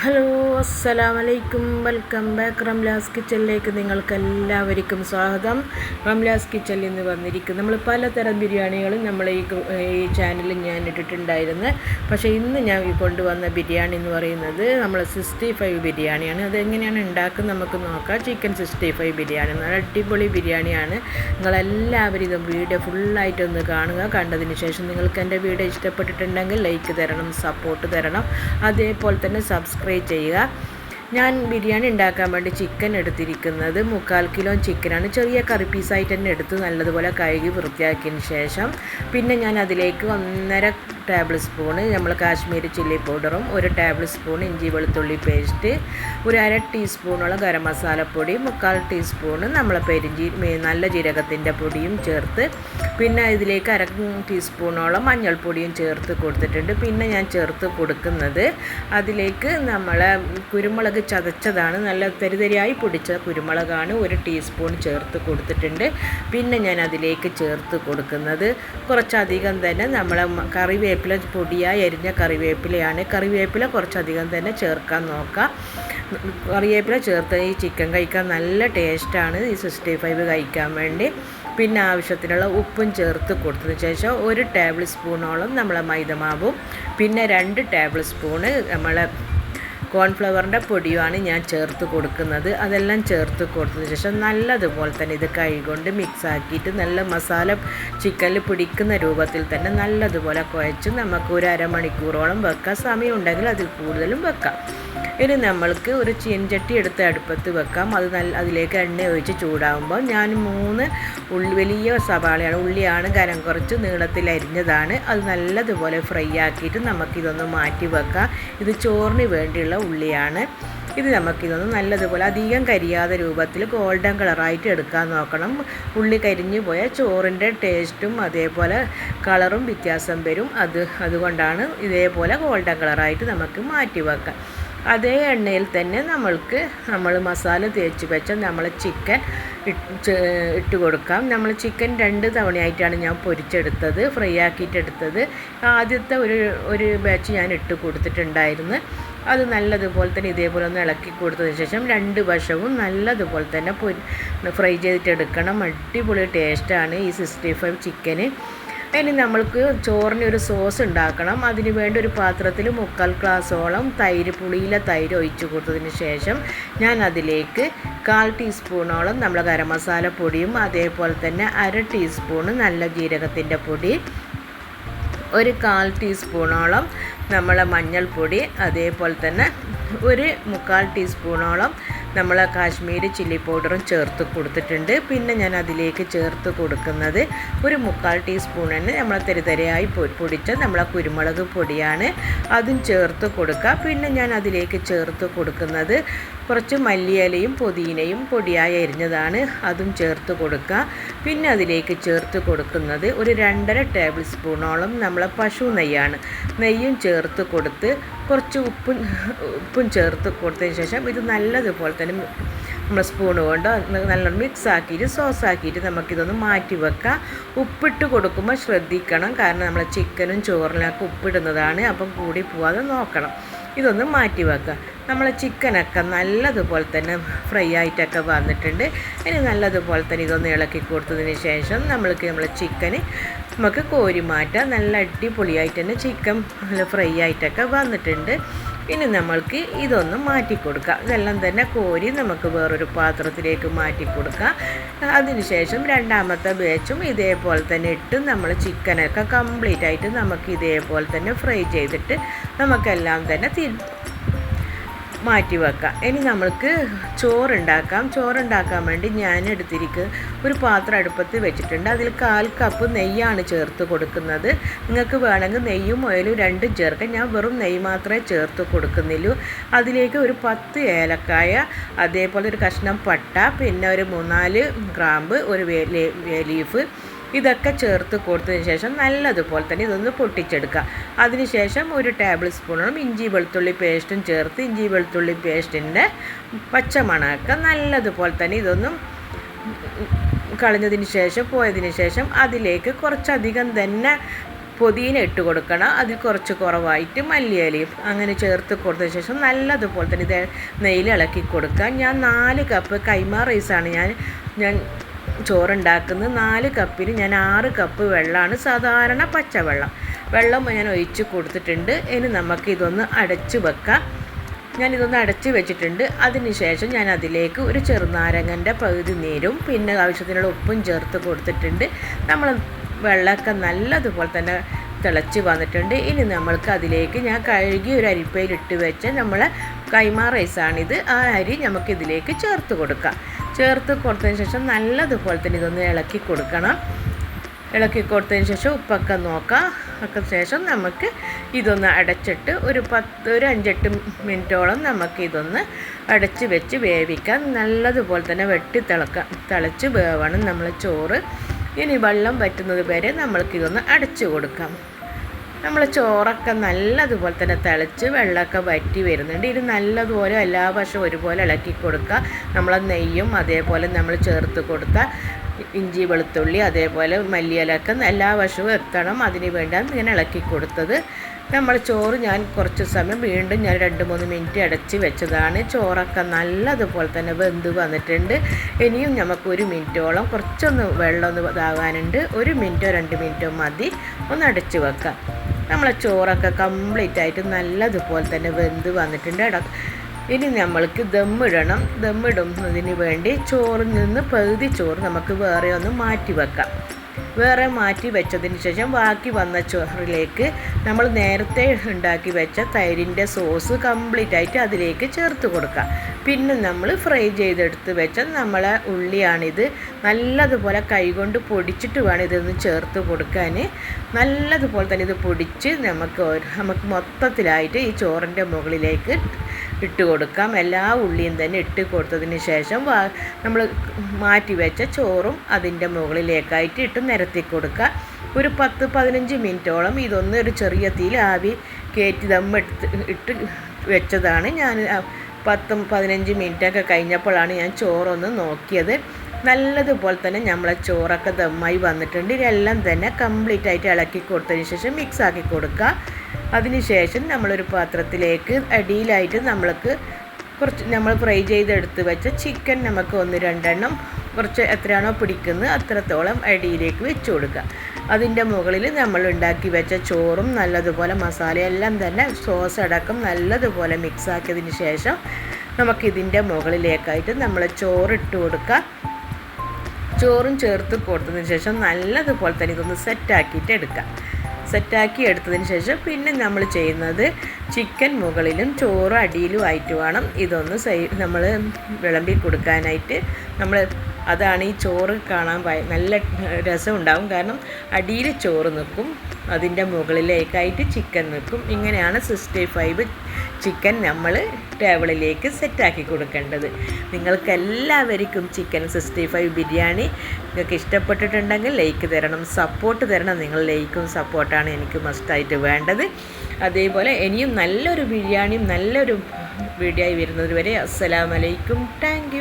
Hello അസ്സലാമലൈക്കും. Welcome back Ramla's കിച്ചണിലേക്ക് നിങ്ങൾക്ക് എല്ലാവർക്കും സ്വാഗതം. റംലാസ് കിച്ചണിൽ നിന്ന് വന്നിരിക്കും നമ്മൾ പലതരം ബിരിയാണികളും നമ്മൾ ഈ ഈ ചാനലിൽ ഞാൻ ഇട്ടിട്ടുണ്ടായിരുന്നു. പക്ഷേ ഇന്ന് ഞാൻ കൊണ്ടുവന്ന ബിരിയാണി എന്ന് പറയുന്നത് നമ്മൾ സിക്സ്റ്റി ഫൈവ് ബിരിയാണിയാണ്. അതെങ്ങനെയാണ് ഉണ്ടാക്കുന്നത് നമുക്ക് നോക്കാം. Chicken sixty five biryani. നല്ല അടിപൊളി ബിരിയാണിയാണ്. നിങ്ങളെല്ലാവരും ഇത് വീഡിയോ ഫുള്ളായിട്ടൊന്ന് കാണുക. കണ്ടതിന് ശേഷം നിങ്ങൾക്ക് എന്റെ വീഡിയോ ഇഷ്ടപ്പെട്ടിട്ടുണ്ടെങ്കിൽ ലൈക്ക് തരണം സപ്പോർട്ട് തരണം. അതേപോലെ തന്നെ സബ്സ്ക്രൈബ് ചെയ്യുക. ഞാൻ ബിരിയാണി ഉണ്ടാക്കാൻ വേണ്ടി ചിക്കൻ എടുത്തിരിക്കുന്നത്. മുക്കാൽ കിലോ ചിക്കനാണ് ചെറിയ കറി പീസായിട്ട് തന്നെ എടുത്ത് നല്ലതുപോലെ കഴുകി വൃത്തിയാക്കിയതിന് ശേഷം പിന്നെ ഞാൻ അതിലേക്ക് ഒന്നര ടേബിൾ സ്പൂണ് നമ്മൾ കാശ്മീരി ചില്ലി പൗഡറും ഒരു ടേബിൾ സ്പൂൺ ഇഞ്ചി വെളുത്തുള്ളി പേസ്റ്റ് ഒരു അര ടീസ്പൂണോളം ഗരം മസാലപ്പൊടി മുക്കാൽ ടീസ്പൂണ് നമ്മൾ പെരിഞ്ചീ നല്ല ജീരകത്തിന്റെ പൊടിയും ചേർത്ത് പിന്നെ ഇതിലേക്ക് അര ടീസ്പൂണോളം മഞ്ഞൾപ്പൊടിയും ചേർത്ത് കൊടുത്തിട്ടുണ്ട്. പിന്നെ ഞാൻ ചേർത്ത് കൊടുക്കുന്നത് അതിലേക്ക് നമ്മൾ കുരുമുളക് ചതച്ചതാണ്. നല്ല തരിതരിയായി പൊടിച്ച കുരുമുളകാണ് ഒരു ടീസ്പൂൺ ചേർത്ത് കൊടുത്തിട്ടുണ്ട്. പിന്നെ ഞാൻ അതിലേക്ക് ചേർത്ത് കൊടുക്കുന്നത് കുറച്ചധികം തന്നെ നമ്മൾ മ- കറിവേപ്പില പൊടിയായി അരിഞ്ഞ കറിവേപ്പിലയാണ്. കറിവേപ്പില കുറച്ചധികം തന്നെ ചേർക്കാൻ നോക്കാം. കറിവേപ്പില ചേർത്ത് ഈ ചിക്കൻ കഴിക്കാൻ നല്ല ടേസ്റ്റാണ് ഈ സിക്സ്റ്റി ഫൈവ് കഴിക്കാൻ വേണ്ടി. പിന്നെ ആവശ്യത്തിനുള്ള ഉപ്പും ചേർത്ത് കൊടുത്തതിന് ശേഷം ഒരു ടേബിൾ സ്പൂണോളം നമ്മളെ മൈദമാവും. പിന്നെ രണ്ട് ടേബിൾ സ്പൂണ് നമ്മളെ കോൺഫ്ലവറിന്റെ പൊടിയുമാണ് ഞാൻ ചേർത്ത് കൊടുക്കുന്നത്. അതെല്ലാം ചേർത്ത് കൊടുത്തതിന് ശേഷം നല്ലതുപോലെ തന്നെ ഇത് കൈകൊണ്ട് മിക്സ് ആക്കിയിട്ട് നല്ല മസാല ചിക്കനിൽ പിടിക്കുന്ന രൂപത്തിൽ തന്നെ നല്ലതുപോലെ കുഴച്ച് നമുക്ക് ഒരു അരമണിക്കൂറോളം വെക്കാം സമയമുണ്ടെങ്കിൽ അതിൽ കൂടുതലും വെക്കാം. ഇനി നമ്മൾക്ക് ഒരു ചീൻചട്ടി എടുത്ത് അടുപ്പത്ത് വെക്കാം. അത് നല്ല അതിലേക്ക് എണ്ണ ഒഴിച്ച് ചൂടാകുമ്പോൾ ഞാൻ മൂന്ന് ഉള്ളി വലിയ സവാളയാണ് ഉള്ളിയാണ് കനം കുറച്ച് നീളത്തിൽ അരിഞ്ഞതാണ്. അത് നല്ലതുപോലെ ഫ്രൈ ആക്കിയിട്ട് നമുക്കിതൊന്ന് മാറ്റി വെക്കാം. ഇത് ചോറിന് വേണ്ടിയുള്ള ഉള്ളിയാണ്. ഇത് നമുക്കിതൊന്ന് നല്ലതുപോലെ അധികം കരിയാതെ രൂപത്തിൽ ഗോൾഡൻ കളറായിട്ട് എടുക്കാൻ നോക്കണം. ഉള്ളി കരിഞ്ഞു പോയാൽ ചോറിന്റെ ടേസ്റ്റും അതേപോലെ കളറും വ്യത്യാസം വരും. അത് അതുകൊണ്ടാണ് ഇതേപോലെ ഗോൾഡൻ കളറായിട്ട് നമുക്ക് മാറ്റി വെക്കാം. അതേ എണ്ണയിൽ തന്നെ നമ്മൾക്ക് നമ്മൾ മസാല തേച്ച് വെച്ച നമ്മൾ ചിക്കൻ ഇട്ട് കൊടുക്കാം. നമ്മൾ ചിക്കൻ രണ്ട് തവണയായിട്ടാണ് ഞാൻ പൊരിച്ചെടുത്തത് ഫ്രൈ ആക്കിയിട്ടെടുത്തത്. ആദ്യത്തെ ഒരു ഒരു ബാച്ച് ഞാൻ ഇട്ട് കൊടുത്തിട്ടുണ്ടായിരുന്നു. അത് നല്ലതുപോലെ തന്നെ ഇതേപോലെ ഒന്ന് ഇളക്കി കൊടുത്തതിന് ശേഷം രണ്ട് വശവും നല്ലതുപോലെ തന്നെ പൊരി ഫ്രൈ ചെയ്തിട്ടെടുക്കണം. അടിപൊളി ടേസ്റ്റാണ് ഈ സിക്സ്റ്റി ഫൈവ് ചിക്കന് ഇനി നമ്മൾക്ക് ചോറിന് ഒരു സോസ് ഉണ്ടാക്കണം. അതിന് വേണ്ടി ഒരു പാത്രത്തിൽ മുക്കാൽ ഗ്ലാസോളം തൈര് പുളിയിലെ തൈര് ഒഴിച്ചു കൊടുത്തതിന് ശേഷം ഞാൻ അതിലേക്ക് കാൽ ടീസ്പൂണോളം നമ്മൾ ഗരം മസാല പൊടിയും അതേപോലെ തന്നെ അര ടീസ്പൂണ് നല്ല ജീരകത്തിന്റെ പൊടി ഒരു കാൽ ടീസ്പൂണോളം നമ്മളെ മഞ്ഞൾപ്പൊടി അതേപോലെ തന്നെ ഒരു മുക്കാൽ ടീസ്പൂണോളം നമ്മൾ കാശ്മീർ ചില്ലി പൗഡറും ചേർത്ത് കൊടുത്തിട്ടുണ്ട്. പിന്നെ ഞാൻ അതിലേക്ക് ചേർത്ത് കൊടുക്കുന്നത് ഒരു മുക്കാൽ ടീസ്പൂണിന് നമ്മൾ തെരുതരയായി പൊടിച്ച നമ്മളെ കുരുമുളക് പൊടിയാണ്. അതും ചേർത്ത് കൊടുക്കുക പിന്നെ ഞാൻ അതിലേക്ക് ചേർത്ത് കൊടുക്കുന്നത് കുറച്ച് മല്ലിയിലയും പുതിനയും പൊടിയായി അരിഞ്ഞതാണ്. അതും ചേർത്ത് കൊടുക്കുക പിന്നെ അതിലേക്ക് ചേർത്ത് കൊടുക്കുന്നത് ഒരു രണ്ടര ടേബിൾ സ്പൂണോളം നമ്മളെ പശു നെയ്യാണ്. നെയ്യും ചേർത്ത് കൊടുത്ത് കുറച്ച് ഉപ്പും ഉപ്പും ചേർത്ത് കൊടുത്തതിന് ശേഷം ഇത് നല്ലതുപോലെ തന്നെ നമ്മൾ സ്പൂൺ കൊണ്ട് നല്ലോണം മിക്സ് ആക്കിയിട്ട് സോസ് ആക്കിയിട്ട് നമുക്കിതൊന്ന് മാറ്റി വെക്കാം. ഉപ്പിട്ട് കൊടുക്കുമ്പോൾ ശ്രദ്ധിക്കണം. കാരണം നമ്മൾ ചിക്കനും ചോറിനൊക്കെ ഉപ്പിടുന്നതാണ്. അപ്പം കൂടി പോവാതെ നോക്കണം. ഇതൊന്ന് മാറ്റി വെക്കുക നമ്മൾ ചിക്കനൊക്കെ നല്ലതുപോലെ തന്നെ ഫ്രൈ ആയിട്ടൊക്കെ വന്നിട്ടുണ്ട്. ഇനി നല്ലതുപോലെ തന്നെ ഇതൊന്ന് ഇളക്കി കൊടുത്തതിന് ശേഷം നമ്മൾക്ക് നമ്മൾ ചിക്കന് നമുക്ക് കോരി മാറ്റാം. നല്ല അടിപൊളിയായിട്ട് തന്നെ ചിക്കൻ നല്ല ഫ്രൈ ആയിട്ടൊക്കെ വന്നിട്ടുണ്ട്. ഇനി നമ്മൾക്ക് ഇതൊന്ന് മാറ്റി കൊടുക്കാം ഇതെല്ലാം തന്നെ കോരി നമുക്ക് വേറൊരു പാത്രത്തിലേക്ക് മാറ്റി കൊടുക്കാം അതിനുശേഷം രണ്ടാമത്തെ ബാച്ചും ഇതേപോലെ തന്നെ ഇട്ട് നമ്മൾ ചിക്കനൊക്കെ കംപ്ലീറ്റ് ആയിട്ട് നമുക്ക് ഇതേപോലെ തന്നെ ഫ്രൈ ചെയ്തിട്ട് നമുക്കെല്ലാം തന്നെ മാറ്റി വെക്കാം. ഇനി നമ്മൾക്ക് ചോറുണ്ടാക്കാം. ചോറുണ്ടാക്കാൻ വേണ്ടി ഞാൻ എടുത്തിരിക്കുക ഒരു പാത്രം അടുപ്പത്ത് വെച്ചിട്ടുണ്ട്. അതിൽ കാൽ കപ്പ് നെയ്യാണ് ചേർത്ത് കൊടുക്കുന്നത്. നിങ്ങൾക്ക് വേണമെങ്കിൽ നെയ്യും ഓയിലും രണ്ടും ചേർക്കാം. ഞാൻ വെറും നെയ്യ് മാത്രമേ ചേർത്ത് കൊടുക്കുന്നുള്ളൂ. അതിലേക്ക് ഒരു പത്ത് ഏലക്കായ അതേപോലെ ഒരു കഷ്ണം പട്ട പിന്നെ ഒരു മൂന്നാൽ ഗ്രാമ്പ് ഒരു ലീഫ് ഇതൊക്കെ ചേർത്ത് കൊടുത്തതിന് ശേഷം നല്ലതുപോലെ തന്നെ ഇതൊന്ന് പൊട്ടിച്ചെടുക്കുക. അതിനുശേഷം ഒരു ടേബിൾ സ്പൂണോളം ഇഞ്ചി വെളുത്തുള്ളി പേസ്റ്റും ചേർത്ത് ഇഞ്ചി വെളുത്തുള്ളി പേസ്റ്റിന്റെ പച്ചമണമൊക്കെ നല്ലതുപോലെ തന്നെ ഇതൊന്നും കളഞ്ഞതിന് ശേഷം പോയതിന് ശേഷം അതിലേക്ക് കുറച്ചധികം തന്നെ പൊതിന ഇട്ട് കൊടുക്കണം. അതിൽ കുറച്ച് കുറവായിട്ട് മല്ലിയിലയും അങ്ങനെ ചേർത്ത് കൊടുത്തതിന് ശേഷം നല്ലതുപോലെ തന്നെ ഇത് നെയ്യിൽ ഇളക്കി കൊടുക്കുക. ഞാൻ നാല് കപ്പ് കൈമ റൈസാണ് ഞാൻ ഞാൻ ചോറുണ്ടാക്കുന്നത് നാല് കപ്പിന് ഞാൻ ആറ് കപ്പ് വെള്ളമാണ്. സാധാരണ പച്ചവെള്ളം. വെള്ളം ഞാൻ ഒഴിച്ച് കൊടുത്തിട്ടുണ്ട്. ഇനി നമുക്ക് ഇതൊന്ന് അടച്ച് വെക്കാം. ഞാനിതൊന്ന് അടച്ച് വെച്ചിട്ടുണ്ട്. അതിനുശേഷം ഞാൻ അതിലേക്ക് ഒരു ചെറുനാരങ്ങന്റെ പകുതി നീരും പിന്നെ ആവശ്യത്തിനുള്ള ഉപ്പും ചേർത്ത് കൊടുത്തിട്ടുണ്ട്. നമ്മൾ വെള്ളമൊക്കെ നല്ലതുപോലെ തന്നെ തിളച്ച് വന്നിട്ടുണ്ട്. ഇനി നമ്മൾക്ക് അതിലേക്ക് ഞാൻ കഴുകി ഒരു അരിപ്പയിലിട്ട് വെച്ച നമ്മളെ കൈമാ റൈസാണിത്. ആ അരി നമുക്ക് ഇതിലേക്ക് ചേർത്ത് കൊടുക്കാം. ചേർത്ത് കൊടുത്തതിന് ശേഷം നല്ലതുപോലെ തന്നെ ഇതൊന്ന് ഇളക്കി കൊടുക്കണം. ഇളക്കി കൊടുത്തതിന് ശേഷം ഉപ്പൊക്കെ നോക്കാം. ഒക്കെ ശേഷം നമുക്ക് ഇതൊന്ന് അടച്ചിട്ട് ഒരു പത്ത് ഒരു അഞ്ചെട്ട് മിനിറ്റോളം നമുക്ക് ഇതൊന്ന് അടച്ച് വെച്ച് വേവിക്കാം. നല്ലതുപോലെ തന്നെ വെട്ടി തിളക്കാം തിളച്ച് വേവണം നമ്മൾ ചോറ്. ഇനി വെള്ളം വറ്റുന്നത് വരെ നമ്മൾക്കിതൊന്ന് അടച്ചു കൊടുക്കാം. നമ്മൾ ചോറൊക്കെ നല്ലതുപോലെ തന്നെ തിളച്ച് വെള്ളമൊക്കെ വറ്റി വരുന്നുണ്ട്. ഇത് നല്ലതുപോലെ എല്ലാ വശവും ഒരുപോലെ ഇളക്കി കൊടുക്കുക. നമ്മൾ നെയ്യും അതേപോലെ നമ്മൾ ചേർത്ത് കൊടുത്ത ഇഞ്ചി വെളുത്തുള്ളി അതേപോലെ മല്ലിയിലൊക്കെ എല്ലാ വശവും എത്തണം. അതിന് വേണ്ടിയാണ് ഇങ്ങനെ ഇളക്കി കൊടുത്തത്. നമ്മൾ ചോറ് ഞാൻ കുറച്ച് സമയം വീണ്ടും ഞാൻ രണ്ട് മൂന്ന് മിനിറ്റ് അടച്ച് വെച്ചതാണ്. ചോറൊക്കെ നല്ലതുപോലെ തന്നെ വെന്ത് വന്നിട്ടുണ്ട്. ഇനിയും നമുക്ക് ഒരു മിനിറ്റോളം കുറച്ചൊന്ന് വെള്ളം ഒന്ന് ഇതാകാനുണ്ട്. ഒരു മിനിറ്റോ രണ്ട് മിനിറ്റോ മതി. ഒന്ന് അടച്ച് വെക്കാം. നമ്മളെ ചോറൊക്കെ കംപ്ലീറ്റ് ആയിട്ട് നല്ലതുപോലെ തന്നെ വെന്ത് വന്നിട്ടുണ്ട് ഇനി നമ്മൾക്ക് ദമ്മിടണം ദമ്മിടുന്നതിന് വേണ്ടി ചോറിൽ നിന്ന് പകുതി ചോറ് നമുക്ക് വേറെ ഒന്ന് മാറ്റി വെക്കാം. വേറെ മാറ്റി വെച്ചതിന് ശേഷം ബാക്കി വന്ന ചോറിലേക്ക് നമ്മൾ നേരത്തെ ഉണ്ടാക്കി വെച്ച തൈരിന്റെ സോസ് കംപ്ലീറ്റ് ആയിട്ട് അതിലേക്ക് ചേർത്ത് കൊടുക്കുക. പിന്നെ നമ്മൾ ഫ്രൈ ചെയ്തെടുത്ത് വെച്ച നമ്മളെ ഉള്ളിയാണിത്. നല്ലതുപോലെ കൈകൊണ്ട് പൊടിച്ചിട്ട് വേണം ഇതൊന്ന് ചേർത്ത് കൊടുക്കാൻ. നല്ലതുപോലെ തന്നെ ഇത് പൊടിച്ച് നമുക്ക് നമുക്ക് മൊത്തത്തിലായിട്ട് ഈ ചോറിന്റെ മുകളിലേക്ക് ഇട്ട് കൊടുക്കാം. എല്ലാ ഉള്ളിയും തന്നെ ഇട്ട് കൊടുത്തതിന് ശേഷം നമ്മൾ മാറ്റി വെച്ച ചോറും അതിന്റെ മുകളിലേക്കായിട്ട് ഇട്ട് നിരത്തി കൊടുക്കുക. ഒരു പത്ത് പതിനഞ്ച് മിനിറ്റോളം ഇതൊന്ന് ഒരു ചെറിയ തീയിൽ ആവി കയറ്റി ദമ്മെടുത്ത് ഇട്ട് വെച്ചതാണ്. ഞാൻ പത്തും പതിനഞ്ച് മിനിറ്റൊക്കെ കഴിഞ്ഞപ്പോഴാണ് ഞാൻ ചോറൊന്ന് നോക്കിയത്. നല്ലതുപോലെ തന്നെ നമ്മളെ ചോറൊക്കെ ദമ്മായി വന്നിട്ടുണ്ട്. ഇതെല്ലാം തന്നെ കംപ്ലീറ്റ് ആയിട്ട് ഇളക്കി കൊടുത്തതിന് ശേഷം മിക്സ് ആക്കി കൊടുക്കുക. അതിനുശേഷം നമ്മളൊരു പാത്രത്തിലേക്ക് അടിയിലായിട്ട് നമ്മൾക്ക് കുറച്ച് നമ്മൾ ഫ്രൈ ചെയ്തെടുത്ത് വെച്ച ചിക്കൻ നമുക്ക് ഒന്ന് രണ്ടെണ്ണം കുറച്ച് എത്രയാണോ പിടിക്കുന്നത് അത്രത്തോളം അടിയിലേക്ക് വെച്ച് കൊടുക്കുക. അതിന്റെ മുകളിൽ നമ്മൾ ഉണ്ടാക്കി വെച്ച ചോറും നല്ലതുപോലെ മസാലയെല്ലാം തന്നെ സോസ് അടക്കം നല്ലതുപോലെ മിക്സ് ആക്കിയതിന് ശേഷം നമുക്കിതിന്റെ മുകളിലേക്കായിട്ട് നമ്മൾ ചോറിട്ട് കൊടുക്കുക. ചോറും ചേർത്ത് കൊടുത്തതിന് ശേഷം നല്ലതുപോലെ തന്നെ ഇതൊന്ന് സെറ്റാക്കിയിട്ട് എടുക്കാം സെറ്റാക്കി എടുത്തതിന് ശേഷം പിന്നെ നമ്മൾ ചെയ്യുന്നത് ചിക്കൻ മുകളിലും ചോറും അടിയിലും ആയിട്ട് വേണം. ഇതൊന്ന് സൈ നമ്മൾ വിളമ്പി കൊടുക്കാനായിട്ട് നമ്മൾ അതാണ് ഈ ചോറ് കാണാൻ നല്ല രസം ഉണ്ടാവും. കാരണം അടിയിൽ ചോറ് നിൽക്കും അതിന്റെ മുകളിലേക്കായിട്ട് ചിക്കൻ നിൽക്കും. ഇങ്ങനെയാണ് സിക്സ്റ്റി ഫൈവ് ചിക്കൻ നമ്മൾ ടേബിളിലേക്ക് സെറ്റാക്കി കൊടുക്കേണ്ടത്. നിങ്ങൾക്ക് എല്ലാവർക്കും ചിക്കൻ സിക്സ്റ്റി ഫൈവ് ബിരിയാണി നിങ്ങൾക്ക് ഇഷ്ടപ്പെട്ടിട്ടുണ്ടെങ്കിൽ ലൈക്ക് തരണം സപ്പോർട്ട് തരണം. നിങ്ങൾ ലൈക്കും സപ്പോർട്ടാണ് എനിക്ക് മസ്റ്റായിട്ട് വേണ്ടത്. അതേപോലെ ഇനിയും നല്ലൊരു ബിരിയാണിയും നല്ലൊരു വീഡിയോ ആയി വരുന്നത് വരെ അസ്സലാമലൈക്കും. താങ്ക്